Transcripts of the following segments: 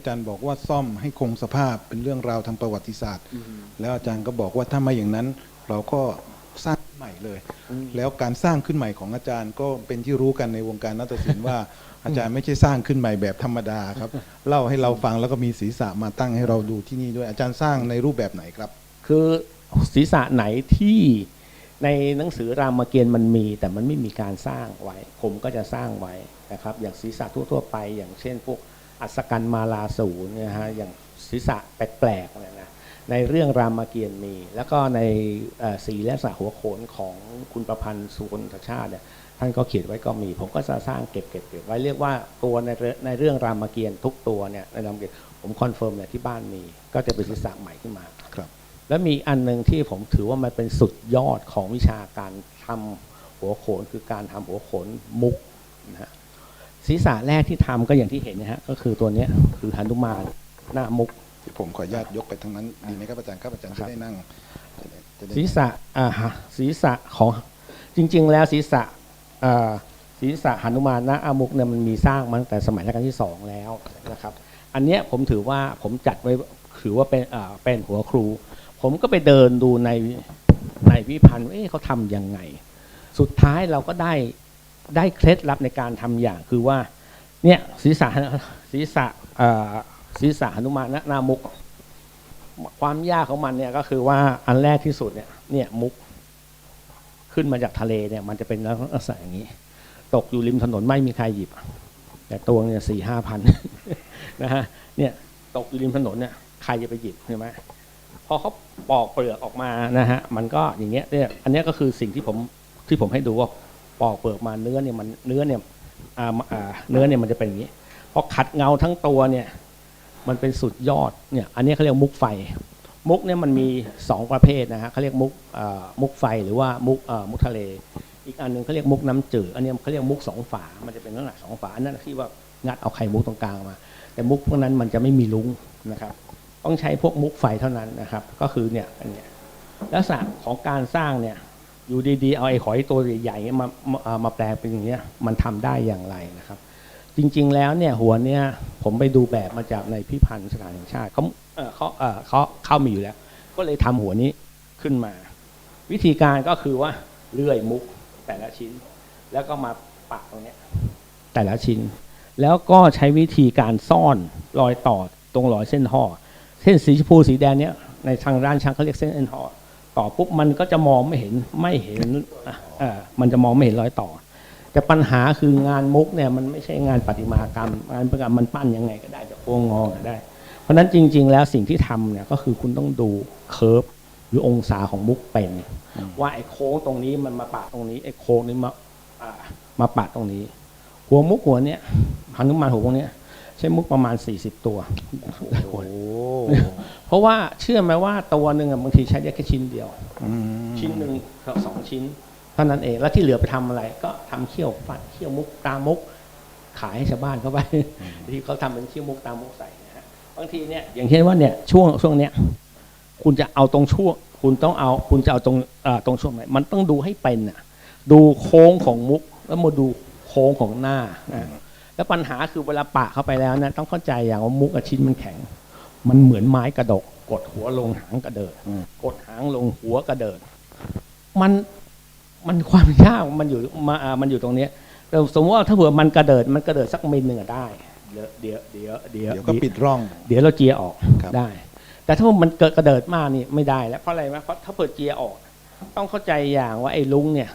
ที่อาจารย์บอกว่าซ่อมให้คงสภาพเป็นเรื่องราวทางประวัติศาสตร์ แล้วอาจารย์ก็บอกว่าถ้าไม่อย่างนั้น เราก็สร้างใหม่เลย แล้วการสร้างขึ้นใหม่ของอาจารย์ก็เป็นที่รู้กันในวงการนาฏศิลป์ว่าอาจารย์ไม่ใช่สร้างขึ้นใหม่แบบธรรมดาครับ เล่าให้เราฟังแล้วก็มีศีรษะมาตั้งให้เราดูที่นี่ด้วยอาจารย์สร้างในรูปแบบไหนครับ คือศีรษะไหนที่ในหนังสือรามเกียรติ์มันมี แต่มันไม่มีการสร้างไว้ ผมก็จะสร้างไว้นะครับ อย่างศีรษะทั่วๆไป อย่างเช่นพวก อัศกันมาลาสูรเนี่ยฮะอย่างศีรษะแปลกๆเนี่ยนะในเรื่องรามเกียรติ์มี แล้วก็ในเอ่อสีและสะหัวโขนของคุณประพันธ์สุวรรณชาติเนี่ยท่านก็เขียนไว้ก็มี ผมก็จะสร้างเก็บเก็บเก็บไว้เรียกว่าตัวในเรื่องในเรื่องรามเกียรติ์ทุกตัวเนี่ยในรามเกียรติ์ผมคอนเฟิร์มเลยที่บ้านมี ก็จะเป็นศีรษะใหม่ขึ้นมาครับ แล้วมีอันหนึ่งที่ผมถือว่ามันเป็นสุดยอดของวิชาการทำหัวโขนคือการทำหัวโขนมุกนะฮะ ศีรษะแรกที่ทำก็อย่างที่เห็นนะฮะก็คือตัวเนี้ยคือหนุมานหน้ามุก ผมขออนุญาตยกไปทางนั้นดีไหมครับอาจารย์ครับอาจารย์ครัจะบได้นั่งจะได้จะได้ศีรษะอ่าฮะศีรษะของจริง ๆ แล้วศีรษะอ่าศีรษะหนุมานหน้าอามุกเนี่ยมันมีสร้างมาตั้งแต่สมัยรัชกาลที่สองแล้วนะครับ อันเนี้ยผมถือว่าผมจัดไว้ถือว่าเป็นอ่าเป็นหัวครู ผมก็ไปเดินดูในในพิพิธภัณฑ์ว่าเอ๊ะเขาทำยังไง สุดท้ายเราก็ได้ ได้เคล็ดลับในการทำอย่างคือว่าเนี่ยศีรษะศีรษะศีรษะหนุมานหน้ามุก ความยากของมันเนี่ยก็คือว่าอันแรกที่สุดเนี่ยเนี่ยมุกขึ้นมาจากทะเลเนี่ย มันจะเป็นลักษณะอย่างนี้ ตกอยู่ริมถนนไม่มีใครหยิบ แต่ตัวเนี่ยสี่ห้าพันนะฮะเนี่ยตกอยู่ริมถนนเนี่ยใครจะไปหยิบใช่ไหมพอเขาปอกเปลือกออกมานะฮะมันก็อย่างเงี้ยเนี่ยอันนี้ก็คือสิ่งที่ผมที่ผมให้ดูว่า ปอกเปลือกมาเนื้อเนี่ยมันเนื้อเนี่ยเนื้อเนี่ยมันจะเป็นอย่างนี้พอขัดเงาทั้งตัวเนี่ยมันเป็นสุดยอดเนี่ยอันนี้เขาเรียกมุกไฟ มุกเนี่ยมันมีสองประเภทนะฮะเขาเรียกมุกมุกไฟหรือว่ามุกมุกทะเล อีกอันหนึ่งเขาเรียกมุกน้ำจืดอันนี้เขาเรียกมุกสองฝา มันจะเป็นลักษณะสองฝาอันนั้นที่ว่างัดเอาไข่มุกตรงกลางมา แต่มุกพวกนั้นมันจะไม่มีลุ้งนะครับต้องใช้พวกมุกไฟเท่านั้นนะครับ ก็คือเนี่ยอันเนี้ยลักษณะของการสร้างเนี่ย อยู่ดีๆ เอาไอ้หอยตัวใหญ่ๆมามามาแปลงเป็นอย่างเงี้ยมันทำได้อย่างไรนะครับ จริงๆแล้วเนี่ยหัวเนี่ยผมไปดูแบบมาจากในพิพันธ์สถานแห่งชาติเขาเขาเอ่อเขาเข้ามีอยู่แล้ว ก็เลยทำหัวนี้ขึ้นมา วิธีการก็คือว่าเลื่อยมุกแต่ละชิ้น แล้วก็มาปักตรงเนี้ยแต่ละชิ้น แล้วก็ใช้วิธีการซ่อนรอยต่อตรงรอยเส้นห่อเส้นสีชมพูสีแดงเนี้ยในทางร้านช่างเขาเรียกเส้นเอ็นห่อ ต่อปุ๊บมันก็จะมองไม่เห็นไม่เห็นอะเออมันจะมองไม่เห็นรอยต่อ แต่ปัญหาคืองานมุกเนี่ยมันไม่ใช่งานประติมากรรม งานประติมากรรมมันปั้นยังไงก็ได้จะโค้งงอก็ได้ เพราะนั้นจริง ๆ แล้วสิ่งที่ทำเนี่ยก็คือคุณต้องดูเคิร์ฟหรือองศาของมุกเป็น ว่าไอ้โค้งตรงนี้มันมาปะตรงนี้ไอ้โค้งนี้มาอ่ามาปะตรงนี้ หัวมุกหัวเนี้ยหันุมานหัวพวกเนี้ยใช้มุกประมาณ 40 ตัวโอ้ เพราะว่าเชื่อไหมว่าตัวหนึ่งอะบางทีใช้ได้แค่ชิ้นเดียวอืมชิ้นหนึ่งกับสองชิ้นเท่านั้นเองแล้วที่เหลือไปทำอะไร ก็ทำเขี้ยวฟันเขี้ยวมุกตามุก ขายให้ชาวบ้านเข้าไปที่เขาทำเป็นเขี้ยวมุกตามุกใส่นะฮะบางทีเนี่ยอย่างเช่นว่าเนี่ยช่วงช่วงเนี้ยคุณจะเอาตรงช่วง คุณต้องเอาคุณจะเอาตรงเอ่อตรงช่วงไหนมันต้องดูให้เป็นน่ะดูโค้งของมุก แล้วมาดูโค้งของหน้านะแล้วปัญหาคือเวลาปะเข้าไปแล้วนะต้องเข้าใจอย่างว่ามุกกับชิ้นมันแข็ง มันเหมือนไม้กระดก กดหัวลงหางกระเดิดกดหางลงหัวกระเดิดมันมันความยากมันอยู่มาอ่ามันอยู่ตรงเนี้ยแต่สมมติว่าถ้าเผื่อมันกระเดิดมันกระเดิดสักมิลหนึ่งอะได้เดี๋ยวเดี๋ยวเดี๋ยวเดี๋ยวเดี๋ยวก็ปิดร่อง เดี๋ยวเราเจียออกครับได้ แต่ถ้ามันเกิดกระเดิดมากนี่ไม่ได้แล้วเพราะอะไรไหมเพราะถ้าเปิดเจียออก ต้องเข้าใจอย่างว่าไอ้ลุงเนี่ย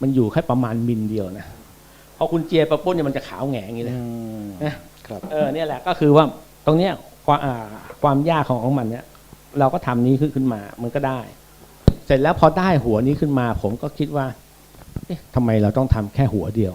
มันอยู่แค่ประมาณมิลเดียวนะพอคุณเจียประปุ้นเนี่ยมันจะขาวแหงอย่างนี้เลยอืมนะครับเออเนี่ยแหละก็คือว่าตรงเนี้ย ความความยากของของมันเนี่ย เราก็ทำนี้ขึ้นขึ้นมา มันก็ได้ เสร็จแล้วพอได้หัวนี้ขึ้นมา ผมก็คิดว่า เอ๊ะทำไมเราต้องทำแค่หัวเดียว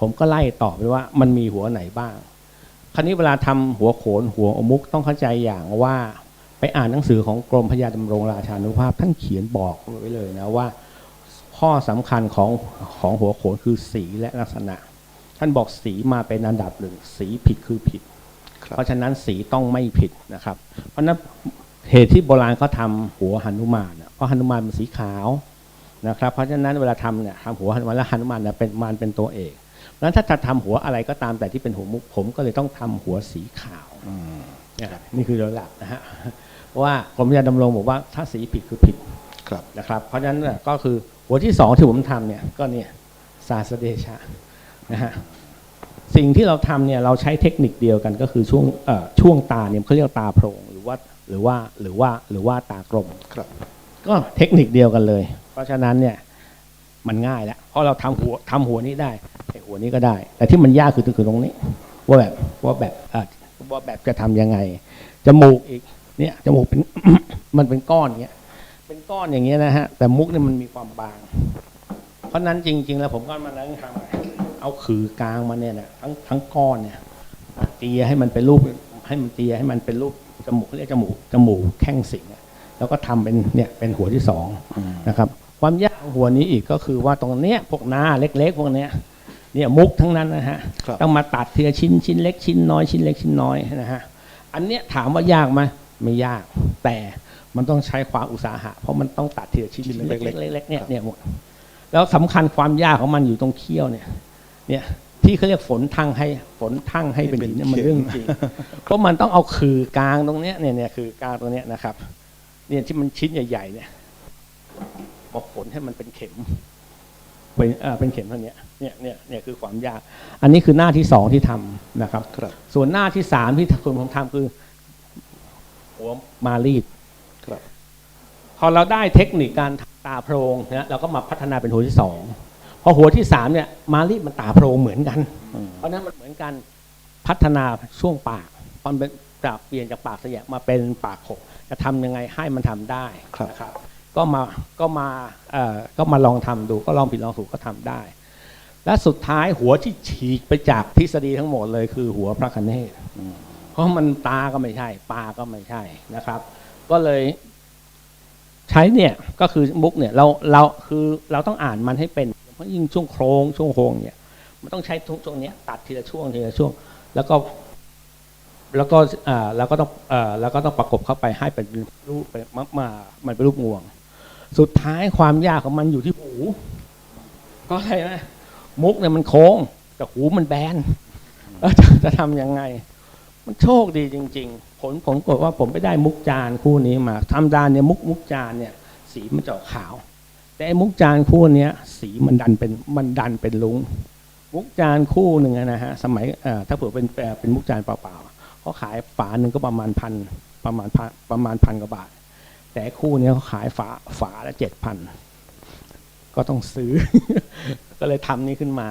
ผมก็ไล่ต่อไปว่า มันมีหัวไหนบ้าง คราวนี้เวลาทำหัวโขนหัวอมุกต้องเข้าใจอย่างว่าไปอ่านหนังสือของกรมพยาดำรงราชานุภาพท่านเขียนบอกไว้เลยนะว่า ข้อสำคัญของของหัวโขนคือสีและลักษณะ ท่านบอกสีมาเป็นอันดับหนึ่งสีผิดคือผิด เพราะฉะนั้นสีต้องไม่ผิดนะครับ เพราะฉะนั้นเหตุที่โบราณเขาทำหัวหนุมานน่ะเพราะหนุมานเป็นสีขาวนะครับ เพราะฉะนั้นเวลาทำเนี่ยทำหัวหนุมานแล้วหนุมานเนี่ยเป็นมานเป็นตัวเอกเพราะฉะนั้นถ้าจะทำหัวอะไรก็ตามแต่ที่เป็นหัวมุกผมก็เลยต้องทำหัวสีขาวอืมเนี่ยนี่คือโดยหลักนะฮะเพราะว่ากรมยาดำรงบอกว่าถ้าสีผิดคือผิดครับนะครับ เพราะฉะนั้นเนี่ยก็คือหัวที่สองที่ผมทำเนี่ยก็เนี่ยซาสเดชะนะฮะ สิ่งที่เราทำเนี่ยเราใช้เทคนิคเดียวกันก็คือช่วงเอ่อช่วงตาเนี่ยเขาเรียกว่าตาโพรงหรือว่าหรือว่าหรือว่าหรือว่าตากลมครับ ก็เทคนิคเดียวกันเลย เพราะฉะนั้นเนี่ยมันง่ายแล้วเพราะเราทำหัวทำหัวนี้ได้ไอ้หัวนี้ก็ได้ แต่ที่มันยากคือคือตรงนี้ ว่าแบบว่าแบบอะว่าแบบจะทำยังไงจมูกอีกเนี่ยจมูกเป็นมันเป็นก้อนเงี้ยเป็นก้อนอย่างเงี้ยนะฮะแต่มุกเนี่ยมันมีความบาง เพราะฉะนั้นจริง ๆ แล้วผมก็มานั่งทำ เอาขือกลางมาเนี่ยนะทั้งทั้งก้อนเนี่ยมาเตียให้มันเป็นรูปให้มันเตียให้มันเป็นรูปจมูกเขาเรียกจมูกจมูกแข้งสิงอะแล้วก็ทำเป็นเนี่ยเป็นหัวที่สองอืมนะครับ ความยากของหัวนี้อีกก็คือว่าตรงเนี้ยพวกหน้าเล็ก ๆ พวกเนี้ยเนี่ยมุกทั้งนั้นนะฮะครับต้องมาตัดทีละชิ้นชิ้นเล็กชิ้นน้อยชิ้นเล็กชิ้นน้อยนะฮะอันเนี้ยถามว่ายากไหมไม่ยากแต่มันต้องใช้ความอุตสาหะ เพราะมันต้องตัดทีละชิ้นชิ้นเล็กเล็กๆๆเล็กๆเนี่ยครับเนี่ยหมดแล้วสำคัญความยากของมันอยู่ตรงเขี้ยวเนี่ย เนี่ยที่เขาเรียกฝนทั้งให้ฝนทั้งให้เป็นหินเนี่ยมันเรื่องจริงเพราะมันต้องเอาคือกลางตรงเนี้ยเนี่ยเนี่ยคือกลางตรงเนี้ยนะครับ เนี่ยที่มันชิ้นใหญ่ๆเนี่ยบอกฝนให้มันเป็นเข็มเป็นเอ่อเป็นเข็มเท่าเนี้ยเนี่ยเนี่ยเนี่ยคือความยาก อันนี้คือหน้าที่สองที่ทำนะครับครับๆส่วนหน้าที่สามที่คุณผมทำคือหัวมารีดครับ พอเราได้เทคนิคการตาโพรงนะเราก็มาพัฒนาเป็นหัวที่สอง พอหัวที่สามเนี่ยมารีดมันตาโพรงเหมือนกันอืมเพราะฉะนั้นมันเหมือนกันพัฒนาช่วงปากมันเป็นจากเปลี่ยนจากปากเสียมาเป็นปากขบจะทำยังไงให้มันทำได้ครับนะครับ ก็มาก็มาเอ่อก็มาลองทำดู ก็ลองผิดลองถูกก็ทำได้ และสุดท้ายหัวที่ฉีกไปจากทฤษฎีทั้งหมดเลยคือหัวพระคเนศอืมเพราะมันตาก็ไม่ใช่ปลาก็ไม่ใช่นะครับ ก็เลยใช้เนี่ยก็คือมุกเนี่ยเราเราคือเราต้องอ่านมันให้เป็น เพราะยิ่งช่วงโครงช่วงโครงเนี่ยมันต้องใช้ทุกช่วงเนี้ยตัดทีละช่วงทีละช่วง แล้วก็แล้วก็อ่าแล้วก็ต้องอ่าแล้วก็ต้องประกบเข้าไปให้เป็นรูปเป็นมามามันเป็นรูปงวง สุดท้ายความยากของมันอยู่ที่หูก็อะไรนะมุกเนี่ยมันโค้งแต่หูมันแบนแล้วจะจะทำยังไง มันโชคดีจริง ๆ ผลผมกดว่าผมไปได้มุกจานคู่นี้มาทำดานเนี่ยมุกมุกจานเนี่ย สีมันจะขาว แต่มุกจานคู่เนี้ยสีมันดันเป็นมันดันเป็นลุงมุกจานคู่หนึ่งนะฮะสมัยถ้าเผื่อเป็นเป็นมุกจานเปล่าๆเขาขายฝาหนึ่งก็ประมาณพันประมาณพันประมาณพันกว่าบาท แต่คู่นี้เขาขายฝาฝาละเจ็ดพันก็ต้องซื้อ ก็เลยทำนี้ขึ้นมา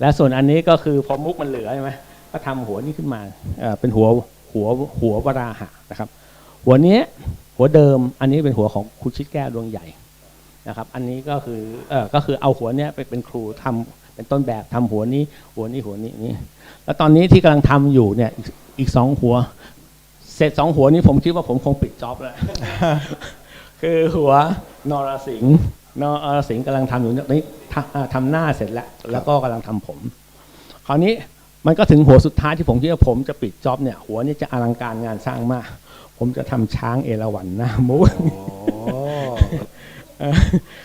และส่วนอันนี้ก็คือพอมุกมันเหลือใช่ไหมก็ทำหัวนี้ขึ้นมาเป็นหัวหัวหัววราหะนะครับ หัวนี้หัวเดิมอันนี้เป็นหัวของครูชิดแก้วดวงใหญ่ นะครับ อันนี้ก็คือเออก็คือเอาหัวเนี้ยไปเป็นครูทำเป็นต้นแบบทำหัวนี้หัวนี้หัวนี้นี่แล้วตอนนี้ที่กำลังทำอยู่เนี่ยอีกสองหัว เสร็จสองหัวนี้ผมคิดว่าผมคงปิดจ็อบแล้วคือหัวนรสิงห์นรสิงห์กำลังทำอยู่นี่ทำอ่าหน้าเสร็จแล้ว แล้วก็กำลังทำผม คราวนี้มันก็ถึงหัวสุดท้ายที่ผมคิดว่าผมจะปิดจ็อบเนี่ย หัวนี้จะอลังการงานสร้างมาก ผมจะทำช้างเอราวัณหน้ามุก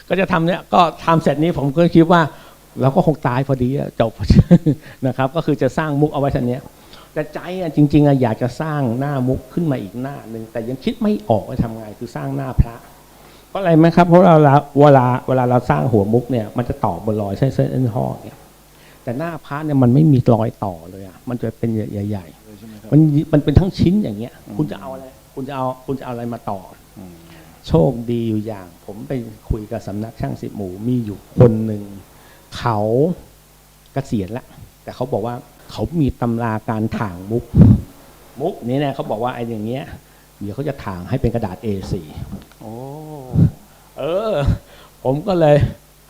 ก็จะทำเนี่ยก็ทำเสร็จนี้ผมก็คิดว่า เราก็คงตายพอดีอะจบนะครับ ก็คือจะสร้างมุกเอาไว้ทันเนี้ยแต่ใจอะจริงๆอะอยากจะสร้างหน้ามุกขึ้นมาอีกหน้าหนึ่งแต่ยังคิดไม่ออกว่าทำไงคือสร้างหน้าพระเพราะอะไรไหมครับเพราะเราเราเวลาเวลาเราสร้างหัวมุกเนี่ยมันจะต่อบนรอยเส้นเส้นเอ็นห่อเนี่ยแต่หน้าพระเนี่ยมันไม่มีรอยต่อเลยอะมันจะเป็นใหญ่เลยใช่ไหมครับๆมันมันเป็นทั้งชิ้นอย่างเงี้ยอืมคุณจะเอาอะไร คุณจะเอาคุณจะเอาอะไรมาต่ออืม โชคดีอยู่อย่าง ผมไปคุยกับสำนักช่างสิบหมูมีอยู่คนหนึ่ง เขาเกษียณละ แต่เขาบอกว่าเขามีตำราการถ่างมุก มุกนี้เนี่ยเขาบอกว่าไอ้อย่างเงี้ย เดี๋ยวเขาจะถ่างให้เป็นกระดาษ A4 โอ้เออ ผมก็เลย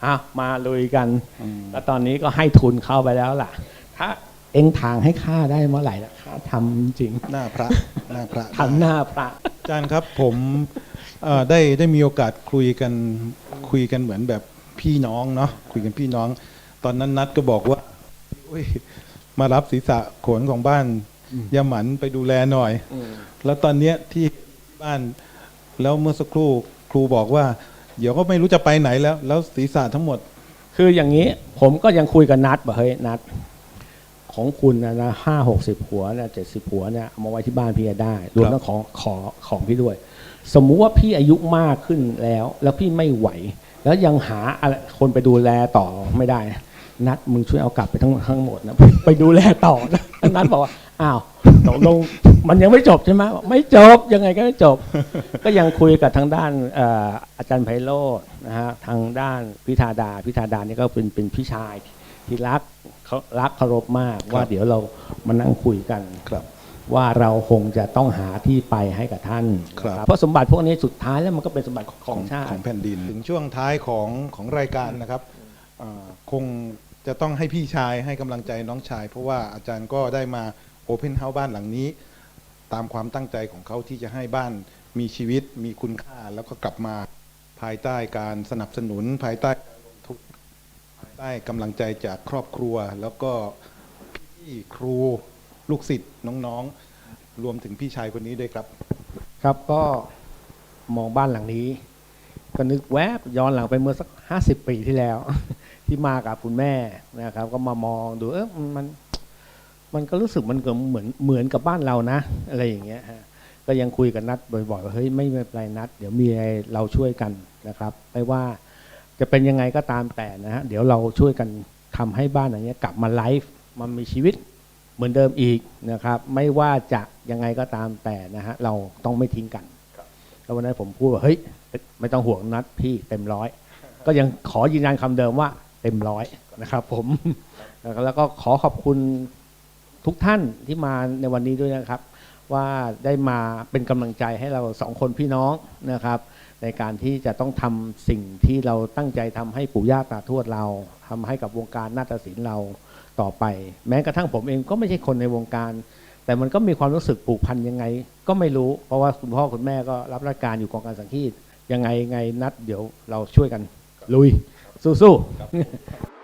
อะมาลุยกันอืมแล้วตอนนี้ก็ให้ทุนเข้าไปแล้วล่ะ ถ้าเอ็งทางให้ค่าได้เมื่อไหร่ละค่าทำจริงหน้าพระหน้าพระทำหน้าพระอา จารย์ครับผมเอ่อได้ได้มีโอกาสคุยกันคุยกันเหมือนแบบพี่น้องเนาะคุยกันพี่น้อง ตอนนั้นนัดก็บอกว่าอุ้ยมารับศีรษะโขนของบ้านยาหมันไปดูแลหน่อย แล้วตอนเนี้ยที่บ้านแล้วเมื่อสักครู่ครูบอกว่า เดี๋ยวก็ไม่รู้จะไปไหนแล้ว แล้วศีรษะทั้งหมด คืออย่างนี้ผมก็ยังคุยกับนัดบอกเฮ้ยนัด ของคุณนะนะห้าหกสิบหัวเนี่ยเจ็ดสิบหัวเนี่ยเอามาไว้ที่บ้านพี่ก็ได้ รวมทั้งของขอของพี่ด้วย สมมุติว่าพี่อายุมากขึ้นแล้ว แล้วพี่ไม่ไหว แล้วยังหาอะไรคนไปดูแลต่อไม่ได้ นัดมึงช่วยเอากลับไปทั้งทั้งหมดนะไปไปดูแลต่อนะนัดบอกว่าอ้าวตกลงมันยังไม่จบใช่ไหมบอกไม่จบยังไงก็ไม่จบ ก็ยังคุยกับทางด้านเอ่ออาจารย์ไพโรจน์นะฮะทางด้านพิธาดาพิธาดานี่ก็เป็นเป็นพี่ชายที่รัก เขารักเคารพมากว่าเดี๋ยวเรามานั่งคุยกันครับ ว่าเราคงจะต้องหาที่ไปให้กับท่านครับนะเพราะสมบัติพวกนี้สุดท้ายแล้วมันก็เป็นสมบัติของชาขอติงแผ่นดิน ถึงช่วงท้ายของของรายการนะครับอ่าคงจะต้องให้พี่ชายให้กำลังใจน้องชาย เพราะว่าอาจารย์ก็ได้มาโอเพนเฮาส์บ้านหลังนี้ ตามความตั้งใจของเขาที่จะให้บ้านมีชีวิตมีคุณค่าแล้วก็กลับมาภายใต้การสนับสนุนภายใต้ การลงทุนภายใต้กำลังใจจากครอบครัว แล้วก็พี่ครูลูกศิษย์น้องๆ รวมถึงพี่ชายคนนี้ด้วยครับ ครับก็มองบ้านหลังนี้ ก็นึกแวบย้อนหลังไปเมื่อสักห้าสิบปีที่แล้ว ที่มากับคุณแม่นะครับ ก็มามองดูเออมันมันก็รู้สึกมันก็เหมือนเหมือนกับบ้านเรานะ อะไรอย่างเงี้ยฮะก็ยังคุยกับนัดบ่อยๆว่าเฮ้ยไม่ไม่เป็นไรนัด เดี๋ยวมีอะไรเราช่วยกันนะครับ ไม่ว่า จะเป็นยังไงก็ตามแต่นะฮะเดี๋ยวเราช่วยกันทำให้บ้านหลังเนี้ยกลับมาไลฟ์มันมีชีวิตเหมือนเดิมอีกนะครับ ไม่ว่าจะยังไงก็ตามแต่นะฮะเราต้องไม่ทิ้งกันแล้ววันนั้นผมพูดว่าเฮ้ยไม่ต้องห่วงนัดพี่เต็มร้อยก็ยังขอยืนยันคำเดิมว่าเต็มร้อยนะครับ ผมแล้วก็ขอขอบคุณทุกท่านที่มาในวันนี้ด้วยนะครับ ว่าได้มาเป็นกำลังใจให้เราสองคนพี่น้องนะครับ ในการที่จะต้องทำสิ่งที่เราตั้งใจทำให้ปู่ย่าตาทวดเราทำให้กับวงการนาฏศิลป์เราต่อไป แม้กระทั่งผมเองก็ไม่ใช่คนในวงการ แต่มันก็มีความรู้สึกผูกพันยังไง ก็ไม่รู้ เพราะว่าคุณพ่อคุณแม่ก็รับราชการอยู่กองการสังคีตยังไงไงนัดเดี๋ยวเราช่วยกันลุยสู้ๆ